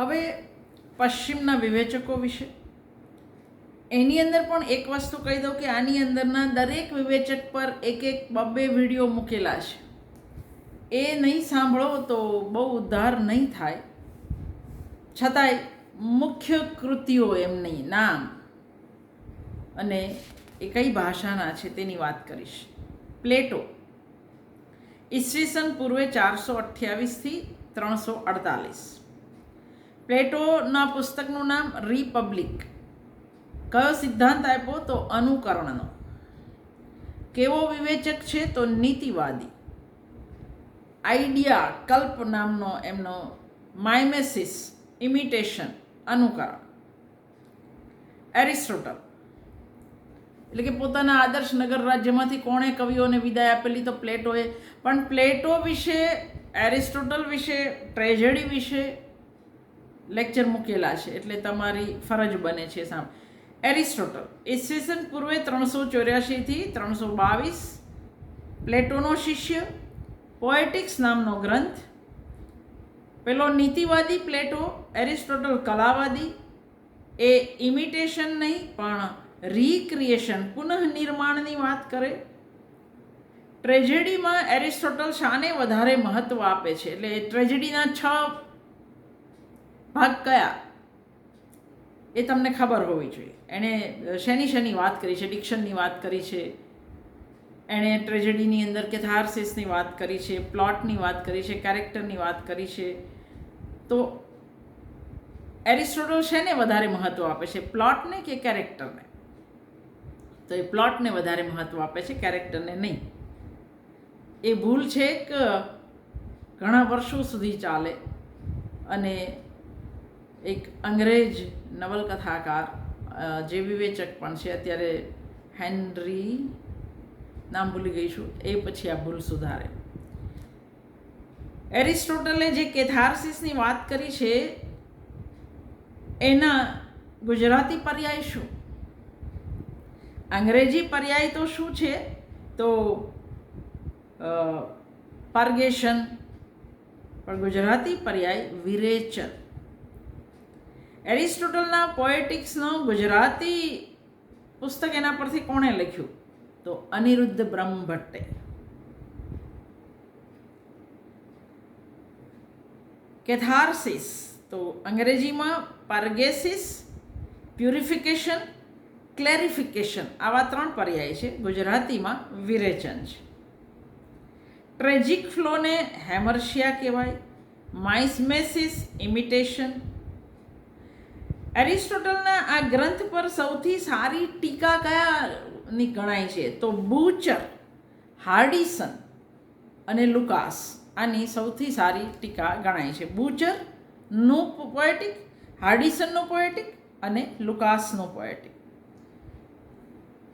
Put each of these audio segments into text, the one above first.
હવે પશ્ચિમના વિવેચકો વિશે. એની અંદર પણ એક વસ્તુ કહી દઉં કે આની અંદરના દરેક વિવેચક પર એક એક બબ્બે વીડિયો મૂકેલા છે. એ નહીં સાંભળો તો બહુ ઉદ્ધાર નહીં થાય. છતાંય મુખ્ય કૃતિઓ એમની નામ અને એ કઈ ભાષાના છે તેની વાત કરીશ. પ્લેટો. ઈસવીસન પૂર્વે ચારસો અઠ્યાવીસથી ત્રણસો અડતાલીસ. પ્લેટોના પુસ્તકનું નામ રિપબ્લિક. કયો સિદ્ધાંત આપ્યો? તો અનુકરણનો. કેવો વિવેચક છે? તો નીતિવાદી. આઈડિયા, કલ્પ નામનો એમનો માઇમેસિસ ઇમિટેશન, અનુકરણ. એરિસ્ટોટલ. એટલે કે પોતાના આદર્શ નગર રાજ્યમાંથી કોણે કવિઓને વિદાય આપેલી? તો પ્લેટોએ. પણ પ્લેટો વિશે, એરિસ્ટોટલ વિશે, ટ્રેજેડી વિશે લેક્ચર મૂકેલા છે, એટલે તમારી ફરજ બને છે સામ. એરિસ્ટોટલ ઈસવીસન પૂર્વે ત્રણસો ચોર્યાસીથી ત્રણસો બાવીસ, પ્લેટોનો શિષ્ય, પોએટિક્સ નામનો ગ્રંથ, પેલો નીતિવાદી પ્લેટો, એરિસ્ટોટલ કલાવાદી, એ ઇમિટેશન નહીં, પણ રીક્રિએશન, પુનઃનિર્માણની વાત કરે. ટ્રેજેડીમાં એરિસ્ટોટલ શાને વધારે મહત્ત્વ આપે છે, એટલે ટ્રેજેડીના છ ભાગ કયા? એ તમને ખબર હોવી જોઈએ. એણે શેની શેની વાત કરી છે? ડિક્શનની વાત કરી છે. એણે ટ્રેજેડીની અંદર કે થાર્સિસની વાત કરી છે? પ્લોટની વાત કરી છે? કેરેક્ટરની વાત કરી છે? તો એરિસ્ટોટલ શેને વધારે મહત્ત્વ આપે છે? પ્લોટને કે કેરેક્ટરને? તો એ પ્લોટને વધારે મહત્ત્વ આપે છે, કેરેક્ટરને નહીં. એ ભૂલ છે કે ઘણા વર્ષો સુધી ચાલે અને એક અંગ્રેજ નવલકથાકાર જે વિવેચક પણ છે. અત્યારે હેનરી, નામ ભૂલી ગઈ છું. એ પછી આ ભૂલ સુધારે. એરિસ્ટોટલે જે કેથાર્સિસની વાત કરી છે, એના ગુજરાતી પર્યાય શું? અંગ્રેજી પર્યાય તો શું છે? તો પર્ગેશન. પણ ગુજરાતી પર્યાય વિરેચન. એરિસ્ટોટલના પોએટિક્સનો ગુજરાતી પુસ્તક એના પરથી કોણે લખ્યું? તો અનિરુદ્ધ બ્રહ્મભટ્ટે. કેથાર્સિસ. તો અંગ્રેજીમાં પાર્ગેસિસ, પ્યુરિફિકેશન, ક્લેરિફિકેશન આવા ત્રણ પર્યાય છે. ગુજરાતીમાં વિરેચન છે. ટ્રેજિક ફ્લોને હેમર્શિયા કહેવાય. માઇસ્મેસિસ ઇમિટેશન એરિસ્ટોટલના આ ગ્રંથ પર સૌથી સારી ટીકા કયાની ગણાય છે? તો બુચર, હાર્ડિસન અને લુકાસ આની સૌથી સારી ટીકા ગણાય છે. બુચરનું પોએટિક, હાર્ડિસનનું પોએટિક અને લુકાસનું પોએટિક.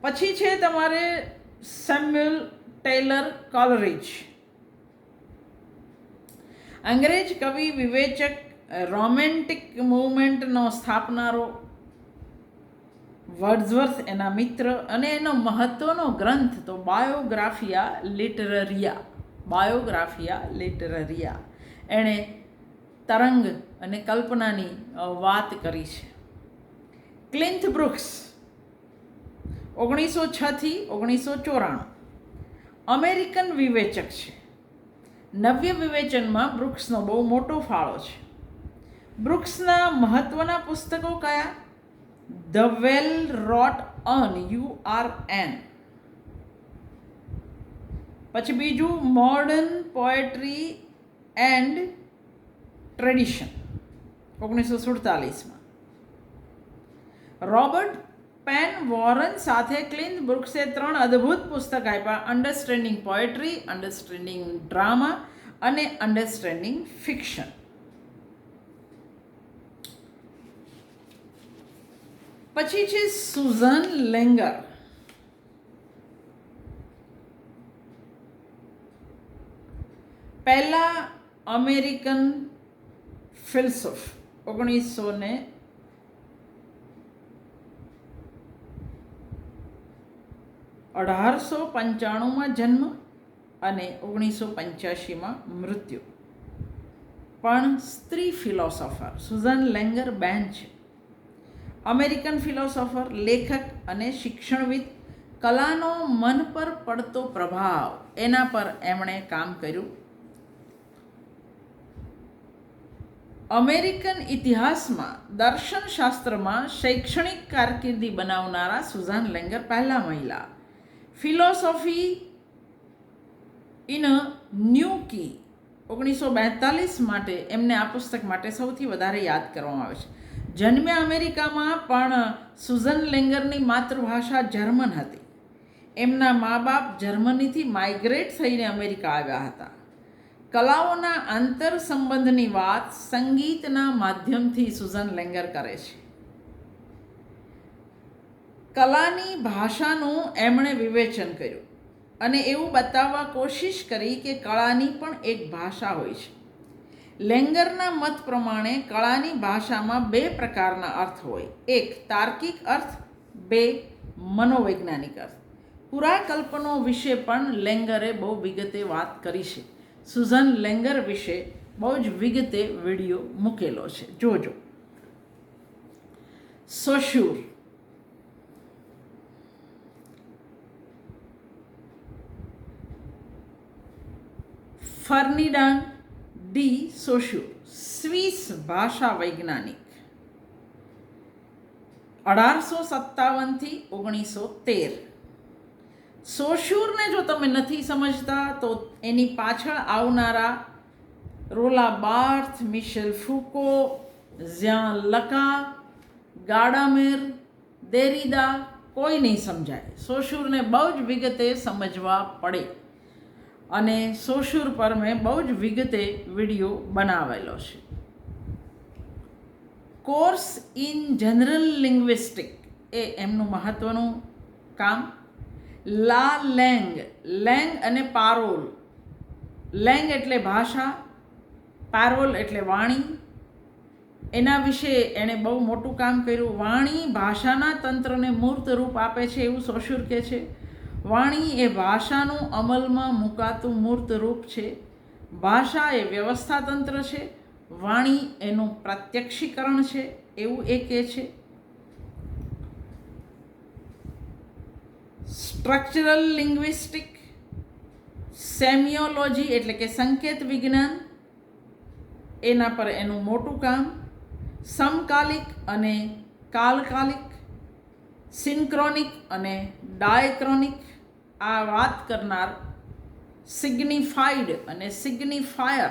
પછી છે તમારે સેમ્યુઅલ ટેલર કોલરિજ. અંગ્રેજ કવિ વિવેચક રોમેન્ટિક મૂવમેન્ટનો સ્થાપનારો વર્ડ્સવર્થ એના મિત્ર અને એનો મહત્ત્વનો ગ્રંથ તો બાયોગ્રાફિયા લિટરરિયા. બાયોગ્રાફિયા લિટરરિયા. એણે તરંગ અને કલ્પનાની વાત કરી છે. ક્લિન્થ બ્રુક્સ, ઓગણીસો છથી ઓગણીસો ચોરાણું. અમેરિકન વિવેચક છે. નવ્ય વિવેચનમાં બ્રુક્સનો બહુ મોટો ફાળો છે. બ્રુક્સના મહત્વના પુસ્તકો કયા? The well wrought urn U R N પછી બીજું મોર્ડન પોએટ્રી એન્ડ ટ્રેડિશન ઓગણીસો સુડતાલીસમાં રોબર્ટ પેન વોરન સાથે ક્લિન બ્રુક્સે ત્રણ અદ્ભુત પુસ્તક આપ્યા. અન્ડરસ્ટેન્ડિંગ પોએટ્રી અન્ડરસ્ટેન્ડિંગ ડ્રામા અને અન્ડરસ્ટેન્ડિંગ ફિક્શન પછી છે સુઝન લેંગર. પહેલા અમેરિકન ફિલસોફ, ઓગણીસો ને અઢારસો પંચાણુંમાં જન્મ અને ઓગણીસો પંચ્યાસીમાં મૃત્યુ. પણ સ્ત્રી ફિલોસોફર, સુઝન લેંગર બેન છે. અમેરિકન ફિલોસોફર, લેખક અને શિક્ષણવિદ, કલાનો મન પર પડતો પ્રભાવ, એના પર એમણે કામ કર્યું. અમેરિકન ઇતિહાસમાં દર્શનશાસ્ત્રમાં શૈક્ષણિક કારકિર્દી બનાવનારા સુઝાન લેંગર પહેલા મહિલા. ફિલોસોફી ઇન ન્યૂ કી, ઓગણીસો બેતાલીસ માટે એમને આ પુસ્તક માટે સૌથી વધારે યાદ કરવામાં આવે છે. જન્મ્યા અમેરિકામાં પણ સુઝન લેંગરની માતૃભાષા જર્મન હતી. એમના મા બાપ જર્મનીથી માઇગ્રેટ થઈને અમેરિકા આવ્યા હતા. કલાઓના આંતર સંબંધની વાત સંગીતના માધ્યમથી સુઝન લેંગર કરે છે. કલાની ભાષાનું એમણે વિવેચન કર્યું અને એવું બતાવવા કોશિશ કરી કે કળાની પણ એક ભાષા હોય છે. લેંગરના મત પ્રમાણે કળાની ભાષામાં બે પ્રકારના અર્થ હોય. એક તાર્કિક અર્થ, બે મનોવૈજ્ઞાનિક અર્થ. પુરાકલ્પનો વિશે પણ લેંગરે બહુ વિગતે વાત કરી છે. સુઝન લેંગર વિશે બહુ જ વિગતે વીડિયો મૂકેલો છે. જોજો. સોશ્યુર. ફર્નિડાન ડી સોશ્યુર સ્વિસ ભાષા વૈજ્ઞાનિક. અઢારસો સત્તાવનથી ઓગણીસો તેર. સોશ્યુરને જો તમે નથી સમજતા, તો એની પાછળ આવનારા રોલા બાર્થ, મિશેલ ફૂકો ઝ્યાં લકા, ગાડામેર, દેરીદા કોઈ નહીં સમજાય. સોશ્યુરને બહુ જ વિગતે સમજવા પડે. અને સોશુર પર મેં બહુ જ વિગતે વીડિયો બનાવેલો છે. કોર્સ ઇન જનરલ લિંગ્વિસ્ટિક એ એમનું મહત્ત્વનું કામ. લા લેંગ લેંગ અને પારોલ. લેંગ એટલે ભાષા, પારોલ એટલે વાણી. એના વિશે એણે બહુ મોટું કામ કર્યું. વાણી ભાષાના તંત્રને મૂર્ત રૂપ આપે છે એવું સોશુર કહે છે. વાણી એ ભાષાનું અમલમાં મૂકાતું મૂર્ત રૂપ છે. ભાષા એ વ્યવસ્થા તંત્ર છે. વાણી એનું પ્રત્યક્ષીકરણ છે. એવું એ કહે છે. સ્ટ્રક્ચરલ લિંગ્વિસ્ટિક સેમિયોલોજી એટલે કે સંકેત વિજ્ઞાન એના પર એનું મોટું કામ. સમકાલિક અને કાલકાલિક, સિન્ક્રોનિક અને ડાયક્રોનિક આ વાત કરનાર સિગ્નિફાઈડ અને સિગ્નિફાયર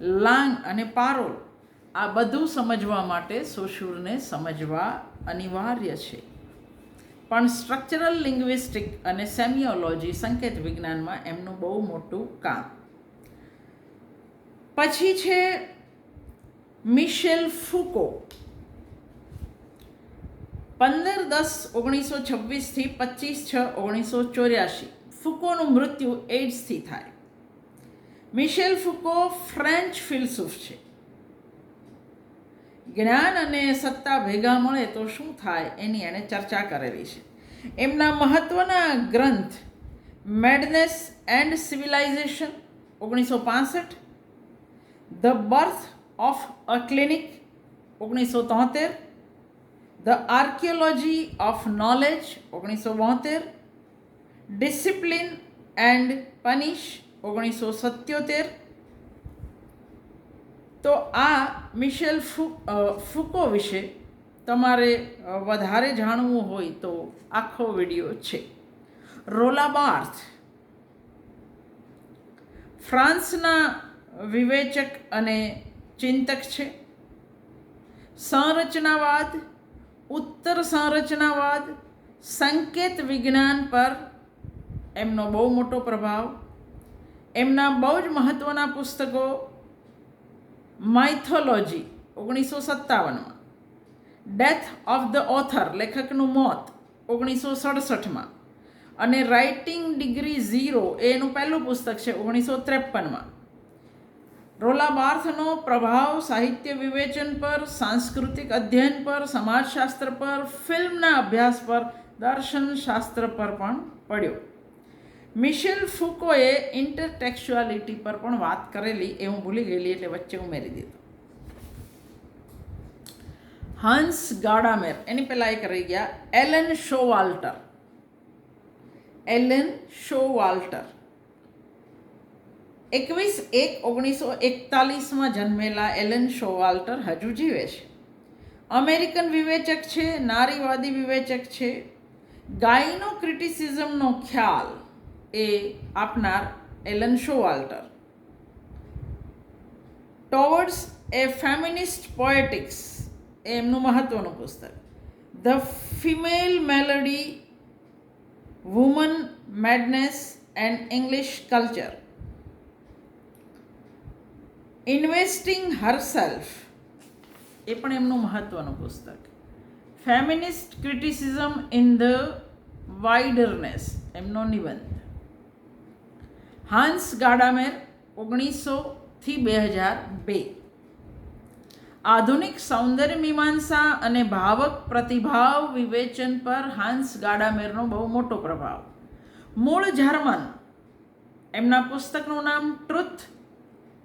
લાંગ અને પારોલ આ બધું સમજવા માટે સોશુરને સમજવા અનિવાર્ય છે. પણ સ્ટ્રક્ચરલ લિંગ્વિસ્ટિક અને સેમિયોલોજી સંકેત વિજ્ઞાનમાં એમનું બહુ મોટું કામ. પછી છે મિશેલ ફુકો. પંદર દસ ઓગણીસો છવ્વીસથી પચીસ છ ઓગણીસો ચોર્યાસી ફૂકોનું મૃત્યુ એઇડ્સથી થાય. મિશેલ ફૂકો ફ્રેન્ચ ફિલસૂફ છે. જ્ઞાન અને સત્તા ભેગા મળે તો શું થાય એની એણે ચર્ચા કરેલી છે. એમના મહત્ત્વના ગ્રંથ મેડનેસ એન્ડ સિવિલાઇઝેશન, ઓગણીસો પાસઠ. The birth of a clinic, ઓગણીસો તોતેર. ધ આર્કિયોલોજી ઓફ નોલેજ ઓગણીસો બોતેર ડિસિપ્લિન એન્ડ પનિશ ઓગણીસો સત્યોતેર તો આ મિશેલ ફૂ ફૂકો વિશે તમારે વધારે જાણવું હોય તો આખો વીડિયો છે. રોલા બાર્થ ફ્રાન્સના વિવેચક અને ચિંતક છે. સંરચનાવાદ. ઉત્તર સંરચનાવાદ, સંકેત વિજ્ઞાન પર એમનો બહુ મોટો પ્રભાવ. એમના બહુ જ મહત્ત્વના પુસ્તકો માઇથોલોજી ઓગણીસો સત્તાવનમાં. ડેથ ઓફ ધ ઓથર લેખકનું મોત, ઓગણીસો સડસઠમાં. અને રાઇટિંગ ડિગ્રી ઝીરો એનું પહેલું પુસ્તક છે ઓગણીસો ત્રેપનમાં. રોલા બાર્થનો પ્રભાવ સાહિત્ય વિવેચન પર, સાંસ્કૃતિક અધ્યયન પર, સમાજશાસ્ત્ર પર, ફિલ્મના અભ્યાસ પર, દર્શનશાસ્ત્ર પર પણ પડ્યો. મિશેલ ફુકોએ ઇન્ટરટેક્સ્યુઆલિટી પર પણ વાત કરેલી, એ હું ભૂલી ગયેલી, એટલે વચ્ચે ઉમેરી દીધું. હંસ ગાડામેર, એની પહેલાં એક રહી ગયા, એલન શોવાલ્ટર. એલન શોવાલ્ટર. એકવીસ એક ઓગણીસો એકતાલીસમાં જન્મેલા એલન શોવાલ્ટર હજુ જીવે છે. અમેરિકન વિવેચક છે, નારીવાદી વિવેચક છે. ગાયનો ક્રિટિસિઝમનો ખ્યાલ એ આપનાર એલન શોવાલ્ટર. ટોવર્ડ્સ એ ફેમિનિસ્ટ પોએટિક્સ એમનું મહત્વનું પુસ્તક. The female malady, woman madness and English culture. Investing herself એ પણ એમનું મહત્ત્વનું પુસ્તક. Feminist criticism in the wilderness એમનો નિબંધ. હાન્સ ગાડામેર ઓગણીસોથી બે હજાર બે. આધુનિક સૌંદર્ય મીમાંસા અને ભાવક પ્રતિભાવ વિવેચન પર હાન્સ ગાડામેરનો બહુ મોટો પ્રભાવ. મૂળ જર્મન. એમના પુસ્તકનું નામ ટ્રુથ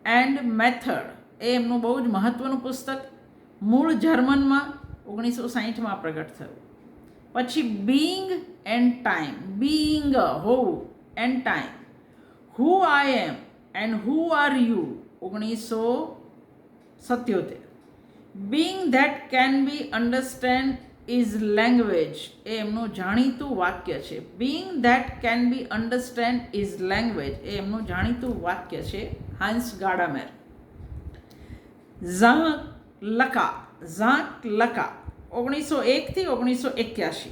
એન્ડ મેથડ એ એમનું બહુ જ મહત્ત્વનું પુસ્તક. મૂળ જર્મનમાં ઓગણીસો સાહીઠમાં પ્રગટ થયું. પછી being and time being how and time who I am and who are you ઓગણીસો સત્યોતેર. Being that can be understand is language એ એમનું જાણીતું વાક્ય છે. Being that can be understand is language એ એમનું જાણીતું વાક્ય છે. હાન્સ ગાડામેર ઝાંક લકા ઝાંક લકા ઓગણીસો એકથી ઓગણીસો એક્યાસી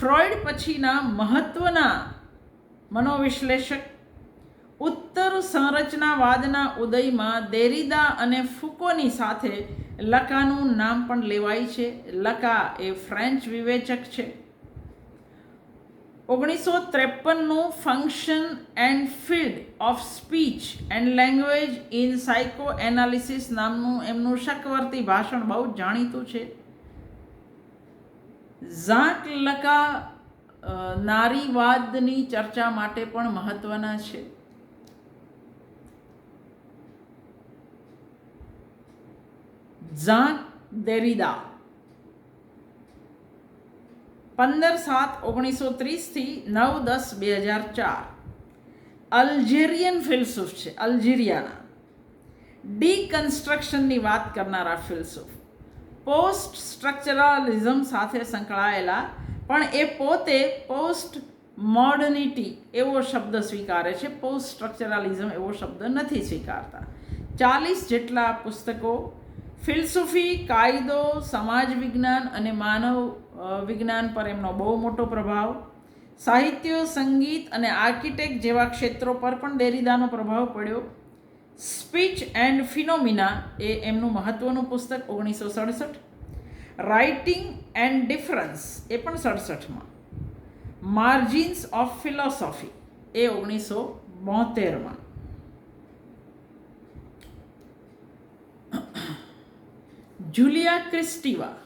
ફ્રોઇડ પછીના મહત્ત્વના મનોવિશ્લેષક. ઉત્તર સંરચનાવાદના ઉદયમાં દેરીદા અને ફૂકોની સાથે લકાનું નામ પણ લેવાય છે. લકા એ ફ્રેન્ચ વિવેચક છે. ઓગણીસો ત્રેપનનું function and field of speech and language in psycho analysis નામનું એમનું શકવર્તી ભાષણ બહુ જાણીતું છે. ઝાંક લકા નારીવાદની ચર્ચા માટે પણ મહત્વના છે. ઝાંક દેરીદા. પંદર સાત ઓગણીસો ત્રીસથી નવ દસ બે હજાર ચાર. અલ્જેરિયન ફિલસૂફ છે, અલ્જેરિયાના. ડીકન્સ્ટ્રક્શનની વાત કરનારા ફિલસૂફ. પોસ્ટ સ્ટ્રક્ચરલિઝમ સાથે સંકળાયેલા, પણ એ પોતે પોસ્ટ મોડર્નિટી એવો શબ્દ સ્વીકારે છે પોસ્ટ સ્ટ્રક્ચરલિઝમ એવો શબ્દ નથી સ્વીકારતા. ચાલીસ જેટલા પુસ્તકો ફિલસૂફી, કાયદો, સમાજ વિજ્ઞાન અને માનવ વિજ્ઞાન પર એમનો બહુ મોટો પ્રભાવ. સાહિત્ય, સંગીત અને આર્કિટેક્ટ જેવા ક્ષેત્રો પર પણ દેરીદાનો પ્રભાવ પડ્યો. સ્પીચ એન્ડ ફિનોમિના એ એમનું મહત્ત્વનું પુસ્તક ઓગણીસો સડસઠ. રાઇટિંગ એન્ડ ડિફરન્સ એ પણ સડસઠમાં. માર્જિન્સ ઓફ ફિલોસોફી એ ઓગણીસો બોતેરમાં. જુલિયા ક્રિસ્ટીવા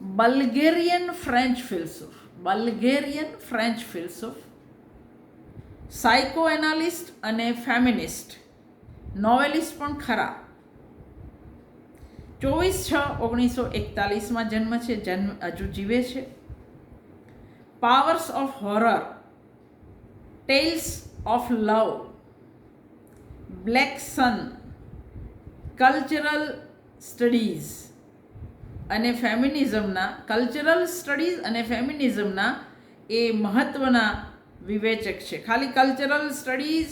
બલ્ગેરિયન ફ્રેન્ચ ફિલસૂફ બલ્ગેરિયન ફ્રેન્ચ ફિલસૂફ સાયકો એનાલિસ્ટ અને ફેમિનિસ્ટ નોવેલિસ્ટ પણ ખરા. ચોવીસ છ ઓગણીસો એકતાલીસમાં જન્મ છે. જન્મ હજુ જીવે છે. Powers of Horror Tales of Love Black Sun cultural studies અને ફેમિનિઝમના કલ્ચરલ સ્ટડીઝ અને ફેમિનિઝમના એ મહત્ત્વના વિવેચક છે. ખાલી કલ્ચરલ સ્ટડીઝ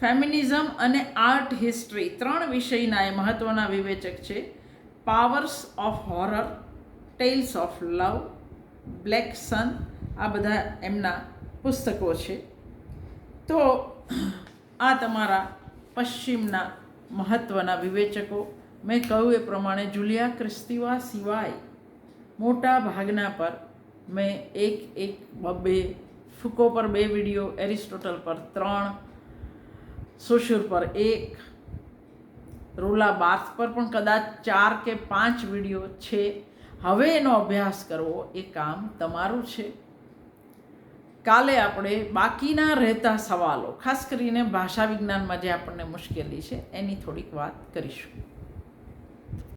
ફેમિનિઝમ અને આર્ટ હિસ્ટ્રી ત્રણ વિષયના એ મહત્ત્વના વિવેચક છે. Powers of Horror Tales of Love Black Sun આ બધા એમના પુસ્તકો છે. તો આ તમારા પશ્ચિમના મહત્ત્વના વિવેચકો મેં કહ્યું એ પ્રમાણે જુલિયા ક્રિસ્તીવા સિવાય મોટા ભાગના પર મેં એક એક બબ્બે ફૂકો પર બે વીડિયો, એરિસ્ટોટલ પર ત્રણ સોશ્યુર પર એક, રોલા બાર્થ પર પણ કદાચ ચાર કે પાંચ વીડિયો છે. હવે એનો અભ્યાસ કરવો એ કામ તમારું છે. કાલે આપણે બાકીના રહેતા સવાલો, ખાસ કરીને ભાષા વિજ્ઞાનમાં જે આપણને મુશ્કેલી છે, એની થોડીક વાત કરીશું.